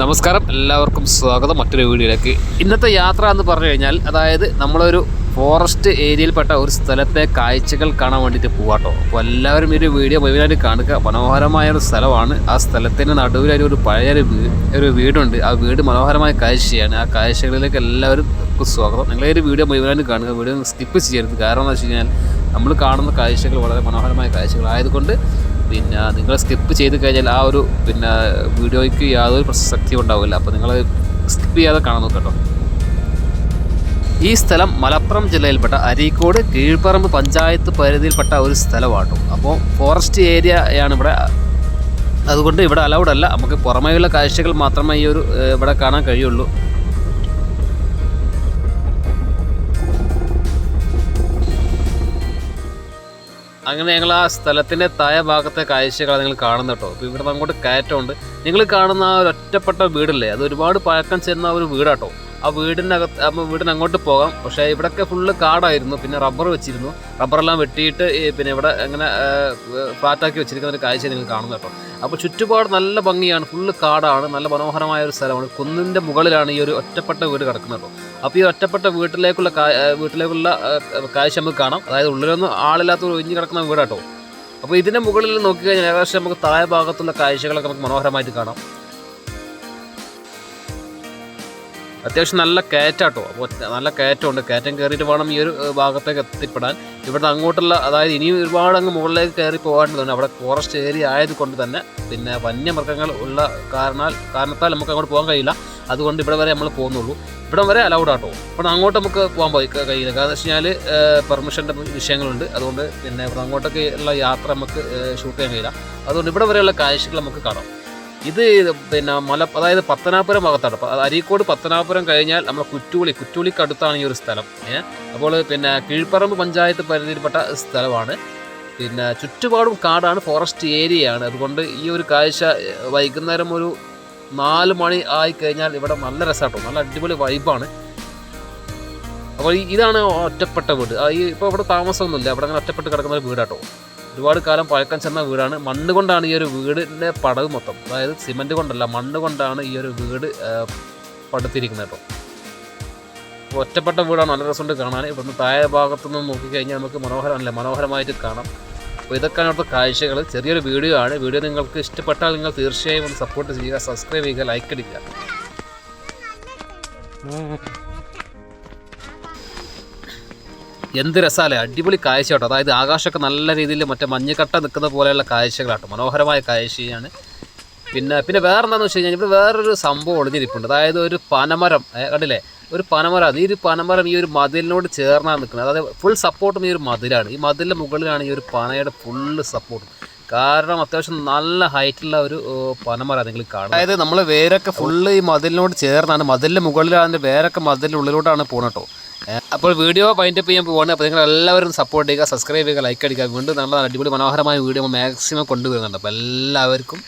നമസ്കാരം. എല്ലാവർക്കും സ്വാഗതം. മറ്റൊരു വീഡിയോയിലേക്ക്. ഇന്നത്തെ യാത്ര എന്ന് പറഞ്ഞു കഴിഞ്ഞാൽ അതായത് നമ്മളൊരു ഫോറസ്റ്റ് ഏരിയയിൽപ്പെട്ട ഒരു സ്ഥലത്തെ കാഴ്ചകൾ കാണാൻ വേണ്ടിയിട്ട് പോവാട്ടോ അപ്പോൾ എല്ലാവരും ഈ ഒരു വീഡിയോ മുഴുവനായിട്ട് കാണുക. മനോഹരമായ ഒരു സ്ഥലമാണ്. ആ സ്ഥലത്തിന്റെ നടുവിലൊരു ഒരു പഴയൊരു ഒരു വീടുണ്ട്. ആ വീട് മനോഹരമായ കാഴ്ചയാണ്. ആ കാഴ്ചകളിലേക്ക് എല്ലാവരും സ്വാഗതം. നിങ്ങൾ ഈ ഒരു വീഡിയോ മുഴുവനായിട്ട് കാണുക. വീഡിയോ സ്കിപ്പ് ചെയ്യരുത്. കാരണം എന്ന് വെച്ച് കഴിഞ്ഞാൽ നമ്മൾ കാണുന്ന കാഴ്ചകൾ വളരെ മനോഹരമായ കാഴ്ചകളായതുകൊണ്ട് പിന്നെ നിങ്ങൾ സ്കിപ്പ് ചെയ്ത് കഴിഞ്ഞാൽ ആ ഒരു പിന്നെ വീഡിയോയ്ക്ക് യാതൊരു പ്രസക്തിയും ഉണ്ടാവില്ല. അപ്പോൾ നിങ്ങൾ സ്കിപ്പ് ചെയ്യാതെ കാണാൻ നോക്കട്ടോ. ഈ സ്ഥലം മലപ്പുറം ജില്ലയിൽപ്പെട്ട അരീക്കോട് കീഴ്പ്പറമ്പ് പഞ്ചായത്ത് പരിധിയിൽപ്പെട്ട ഒരു സ്ഥലമാണ് അപ്പോൾ ഫോറസ്റ്റ് ഏരിയയാണ് ഇവിടെ. അതുകൊണ്ട് ഇവിടെ അലൗഡ് അല്ല. നമുക്ക് പുറമേയുള്ള കാഴ്ചകൾ മാത്രമേ ഈ ഒരു ഇവിടെ കാണാൻ കഴിയുള്ളൂ. അങ്ങനെ ഞങ്ങൾ ആ സ്ഥലത്തിന്റെ താഴെ ഭാഗത്തെ കാഴ്ചകളാണ് നിങ്ങൾ കാണുന്നത് കേട്ടോ. അപ്പോൾ ഇവിടെ അങ്ങോട്ട് കയറ്റമുണ്ട്. നിങ്ങൾ കാണുന്ന ആ ഒറ്റപ്പെട്ട വീടല്ലേ? അത് ഒരുപാട് പഴക്കം ചെന്ന ഒരു വീടാട്ടോ. ആ വീടിനകത്ത് അപ്പോൾ വീടിന് അങ്ങോട്ട് പോകാം. പക്ഷേ ഇവിടെയൊക്കെ ഫുള്ള് കാടായിരുന്നു. പിന്നെ റബ്ബർ വെച്ചിരുന്നു. റബ്ബറെല്ലാം വെട്ടിയിട്ട് പിന്നെ ഇവിടെ അങ്ങനെ ഫ്ലാറ്റാക്കി വെച്ചിരിക്കുന്ന ഒരു കാഴ്ച നിങ്ങൾ കാണുന്നത് കേട്ടോ. അപ്പോൾ ചുറ്റുപാട് നല്ല ഭംഗിയാണ്. ഫുള്ള് കാടാണ്. നല്ല മനോഹരമായ ഒരു സ്ഥലമാണ്. കുന്നിന്റെ മുകളിലാണ് ഈ ഒരു ഒറ്റപ്പെട്ട വീട് കിടക്കുന്നത് കേട്ടോ. അപ്പോൾ ഈ ഒറ്റപ്പെട്ട വീട്ടിലേക്കുള്ള വീട്ടിലേക്കുള്ള കാഴ്ച നമുക്ക് കാണാം. അതായത് ഉള്ളിലൊന്നും ആളില്ലാത്ത ഒരു ഒഴിഞ്ഞു കിടക്കുന്ന വീടാട്ടോ അപ്പോൾ ഇതിന്റെ മുകളിൽ നോക്കി കഴിഞ്ഞാൽ ഏകദേശം നമുക്ക് താഴെ ഭാഗത്തുള്ള കാഴ്ചകളൊക്കെ നമുക്ക് മനോഹരമായിട്ട് കാണാം. അത്യാവശ്യം നല്ല കയറ്റാട്ടോ. അപ്പോൾ നല്ല കയറ്റമുണ്ട്. കയറ്റം കയറിയിട്ട് വേണം ഈ ഒരു ഭാഗത്തേക്ക് എത്തിപ്പെടാൻ. ഇവിടുന്ന് അങ്ങോട്ടുള്ള അതായത് ഇനിയും ഒരുപാട് അങ്ങ് മുകളിലേക്ക് കയറി പോകാനുള്ളതാണ് അവിടെ ഫോറസ്റ്റ് ഏരിയ ആയതുകൊണ്ട് തന്നെ പിന്നെ വന്യമൃഗങ്ങൾ ഉള്ള കാരണാൽ കാരണത്താൽ നമുക്ക് അങ്ങോട്ട് പോകാൻ കഴിയില്ല. അതുകൊണ്ട് ഇവിടെ വരെ നമ്മൾ പോകുന്നുള്ളൂ. ഇവിടം വരെ അലൗഡ് ആട്ടോ. ഇവിടെ അങ്ങോട്ട് നമുക്ക് പോകാൻ പോയി കഴിയില്ല. കാരണം വെച്ച് കഴിഞ്ഞാൽ പെർമിഷന്റെ വിഷയങ്ങളുണ്ട്. അതുകൊണ്ട് പിന്നെ ഇവിടെ അങ്ങോട്ടൊക്കെ ഉള്ള യാത്ര നമുക്ക് ഷൂട്ട് ചെയ്യാൻ കഴിയില്ല. അതുകൊണ്ട് ഇവിടെ വരെയുള്ള കാഴ്ചകൾ നമുക്ക് കാണാം. ഇത് പിന്നെ മല അതായത് പത്തനാപുരം ഭാഗത്താണ്. അരീക്കോട് പത്തനാപുരം കഴിഞ്ഞാൽ നമ്മുടെ കുറ്റുകുളി കുറ്റുകുളിക്ക് അടുത്താണ് ഈ ഒരു സ്ഥലം. അപ്പോൾ പിന്നെ കീഴ്പ്പറമ്പ് പഞ്ചായത്ത് പരിധിയിൽപ്പെട്ട സ്ഥലമാണ്. പിന്നെ ചുറ്റുപാടും കാടാണ് ഫോറസ്റ്റ് ഏരിയയാണ്. അതുകൊണ്ട് ഈ ഒരു കാഴ്ച വൈകുന്നേരം ഒരു നാല് മണി ആയി കഴിഞ്ഞാൽ ഇവിടെ നല്ല രസമാട്ടോ നല്ല അടിപൊളി വൈബാണ്. അപ്പോൾ ഇതാണ് ഒറ്റപ്പെട്ട വീട്. ഈ ഇപ്പോൾ ഇവിടെ താമസമൊന്നുമില്ല. അവിടെ അങ്ങനെ ഒറ്റപ്പെട്ട് കിടക്കുന്ന ഒരു വീടാട്ടോ. ഒരുപാട് കാലം പഴക്കം ചെന്ന വീടാണ്. മണ്ണ് കൊണ്ടാണ് ഈ ഒരു വീടിന്റെ പടവ് മൊത്തം. അതായത് സിമന്റ് കൊണ്ടല്ല മണ്ണ് കൊണ്ടാണ് ഈ ഒരു വീട് പടുത്തിരിക്കുന്നത് കേട്ടോ. ഒറ്റപ്പെട്ട വീടാണ്. നല്ല രസമുണ്ട് കാണാൻ. ഇവിടുന്ന് താഴെ ഭാഗത്തുനിന്ന് നോക്കിക്കഴിഞ്ഞാൽ നമുക്ക് മനോഹരമല്ലേ? മനോഹരമായിട്ട് കാണാം. അപ്പോൾ ഇതൊക്കെയാണ് അവിടുത്തെ കാഴ്ചകൾ ചെറിയൊരു വീഡിയോ ആണ്. വീഡിയോ നിങ്ങൾക്ക് ഇഷ്ടപ്പെട്ടാൽ നിങ്ങൾ തീർച്ചയായും ഒന്ന് സപ്പോർട്ട് ചെയ്യുക സബ്സ്ക്രൈബ് ചെയ്യുക ലൈക്ക് അടിക്കുക. എന്ത് രസമല്ലേ അടിപൊളി കാഴ്ച കേട്ടോ അതായത് ആകാശമൊക്കെ നല്ല രീതിയിൽ മറ്റേ മഞ്ഞക്കട്ട നിൽക്കുന്ന പോലെയുള്ള കാഴ്ചകളാട്ടോ. മനോഹരമായ കാഴ്ചയാണ്. പിന്നെ പിന്നെ വേറെ എന്താണെന്ന് വെച്ച് കഴിഞ്ഞാൽ ഇവിടെ വേറൊരു സംഭവം ഒളിഞ്ഞിരിപ്പുണ്ട്. അതായത് ഒരു പനമരം കണ്ടില്ലേ? ഒരു പനമരം. ഈ ഒരു പനമരം ഈ ഒരു മതിലിനോട് ചേർന്നാണ് നിൽക്കുന്നത്. അതായത് ഫുൾ സപ്പോർട്ടും ഈ ഒരു മതിലാണ്. ഈ മതിലിന്റെ മുകളിലാണ് ഈ ഒരു പനയുടെ ഫുള്ള് സപ്പോർട്ട് കാരണം അത്യാവശ്യം നല്ല ഹൈറ്റുള്ള ഒരു പനമര നിങ്ങൾ കാണുന്നത്. അതായത് നമ്മൾ വേരൊക്കെ ഫുള്ള് ഈ മതിലിനോട് ചേർന്നാണ്. മതിലിന്റെ മുകളിലാണ് വേരൊക്കെ മതിലിന്റെ ഉള്ളിലോട്ടാണ് പോകുന്നത് കേട്ടോ അപ്പോൾ വീഡിയോ വൈൻഡപ്പ് ചെയ്യാൻ പോവാണ്. അപ്പോൾ നിങ്ങൾ എല്ലാവരും സപ്പോർട്ട് ചെയ്യുക സബ്സ്ക്രൈബ് ചെയ്യുക ലൈക്ക് അടിക്കുക. വീണ്ടും നല്ല അടിപൊളി മനോഹരമായ വീഡിയോ മാക്സിമം കൊണ്ടുവരുന്നുണ്ട്. അപ്പോൾ എല്ലാവർക്കും